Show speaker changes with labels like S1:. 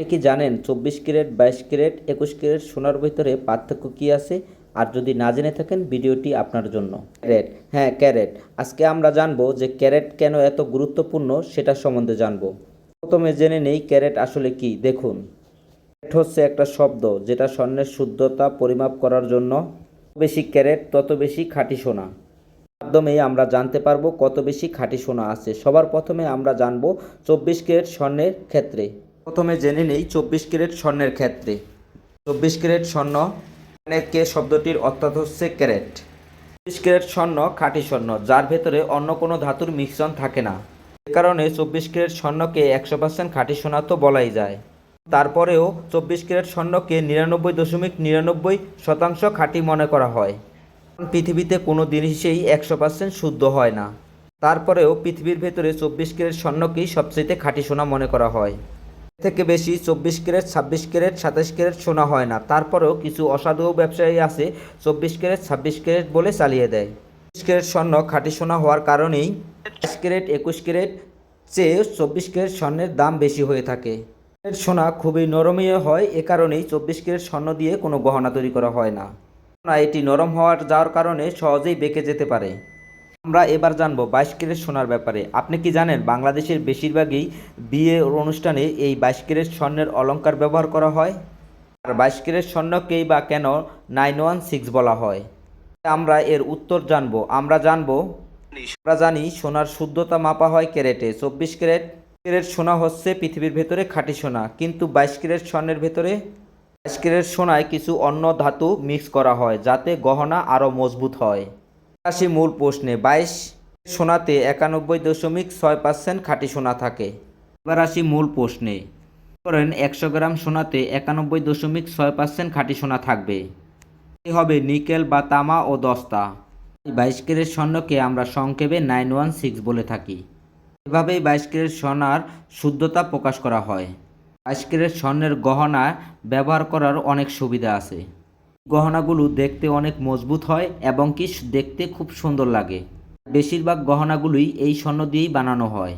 S1: আপনি কি জানেন চব্বিশ ক্যারেট, বাইশ ক্যারেট, একুশ ক্যারেট সোনার ভিতরে পার্থক্য কি আছে? আর যদি না জেনে থাকেন, ভিডিওটি আপনার জন্য। ক্যারেট। হ্যাঁ ক্যারেট। আজকে আমরা জানব যে ক্যারেট কেন এত গুরুত্বপূর্ণ সেটা সম্বন্ধে জানব। প্রথমে জেনে নেই ক্যারেট আসলে কি। দেখুন। ক্যারেট হচ্ছে একটা শব্দ যেটা স্বর্ণের শুদ্ধতা পরিমাপ করার জন্য বেশি ক্যারেট, তত বেশি খাঁটি সোনা। মাধ্যমেই আমরা জানতে পারব কত বেশি খাঁটি সোনা আছে। সবার প্রথমে আমরা জানব চব্বিশ ক্যারেট স্বর্ণের ক্ষেত্রে। প্রথমে জেনে নেই চব্বিশ ক্যারেট স্বর্ণের ক্ষেত্রে। চব্বিশ ক্যারেট স্বর্ণ এর কে শব্দটির অর্থাৎ হচ্ছে ক্যারেট। চব্বিশ ক্যারেট স্বর্ণ খাঁটি স্বর্ণ, যার ভেতরে অন্য কোনো ধাতুর মিশ্রণ থাকে না। এ কারণে চব্বিশ ক্যারেট স্বর্ণকে একশো পার্সেন্ট খাঁটি সোনা তো বলাই যায়। তারপরেও চব্বিশ ক্যারেট স্বর্ণকে নিরানব্বই দশমিক নিরানব্বই শতাংশ খাঁটি মনে করা হয়। কারণ পৃথিবীতে কোনো জিনিসই একশো পার্সেন্ট শুদ্ধ হয় না। তারপরেও পৃথিবীর ভেতরে চব্বিশ ক্যারেট স্বর্ণকেই সবচেয়ে খাঁটি সোনা মনে করা হয়। থেকে বেশি চব্বিশ ক্যারেট, ছাব্বিশ ক্যারেট, সাতাশ ক্যারেট সোনা হয় না। তারপরেও কিছু অসাধু ব্যবসায়ী আছে চব্বিশ ক্যারেট, ছাব্বিশ ক্যারেট বলে চালিয়ে দেয়। চব্বিশ ক্যারেট স্বর্ণ খাঁটি সোনা হওয়ার কারণেই বাইশ ক্যারেট, একুশ ক্যারেট চেয়ে চব্বিশ ক্যারেট স্বর্ণের দাম বেশি হয়ে থাকে। সোনা খুবই নরমীয় হয়, এ কারণেই চব্বিশ ক্যারেট স্বর্ণ দিয়ে কোনো গহনা তৈরি করা হয় না। এটি নরম হওয়ার যাওয়ার কারণে সহজেই বেঁকে যেতে পারে। আমরা এবার জানব বাইশ ক্যারেট সোনার ব্যাপারে। আপনি কি জানেন, বাংলাদেশের বেশিরভাগই বিয়ে অনুষ্ঠানে এই বাইশ ক্যারেট স্বর্ণের অলঙ্কার ব্যবহার করা হয়? আর বাইশ ক্যারেট স্বর্ণকেই বা কেন নাইন ওয়ান সিক্স বলা হয়? আমরা এর উত্তর জানব। আমরা জানব, আমরা জানি সোনার শুদ্ধতা মাপা হয় ক্যারেটে। চব্বিশ ক্যারেট ক্যারেট সোনা হচ্ছে পৃথিবীর ভেতরে খাঁটি সোনা। কিন্তু বাইশ ক্যারেট স্বর্ণের ভেতরে? বাইশ ক্যারেট সোনায় কিছু অন্য ধাতু মিক্স করা হয়, যাতে গহনা আরও মজবুত হয়। আসি মূল প্রশ্নে বাইশ সোনাতে একানব্বই দশমিক ছয় পার্সেন্ট খাঁটি সোনা থাকে। এবার আসি মূল প্রশ্নে। করেন একশো গ্রাম সোনাতে একানব্বই দশমিক ছয় পার্সেন্ট খাঁটি সোনা থাকবে। হবে, নিকেল বা তামা ও দস্তা? বাইশ ক্যারেট স্বর্ণকে আমরা সংক্ষেপে নাইন ওয়ান সিক্স বলে থাকি। এভাবেই বাইশ ক্যারেট সোনার শুদ্ধতা প্রকাশ করা হয়। বাইশ ক্যারেট স্বর্ণের গহনা ব্যবহার করার অনেক সুবিধা আছে। গহনাগুলো দেখতে অনেক মজবুত হয় এবং কি দেখতে খুব সুন্দর লাগে। বেশিরভাগ গহনাগুলোই এই স্বর্ণ দিয়েই বানানো হয়।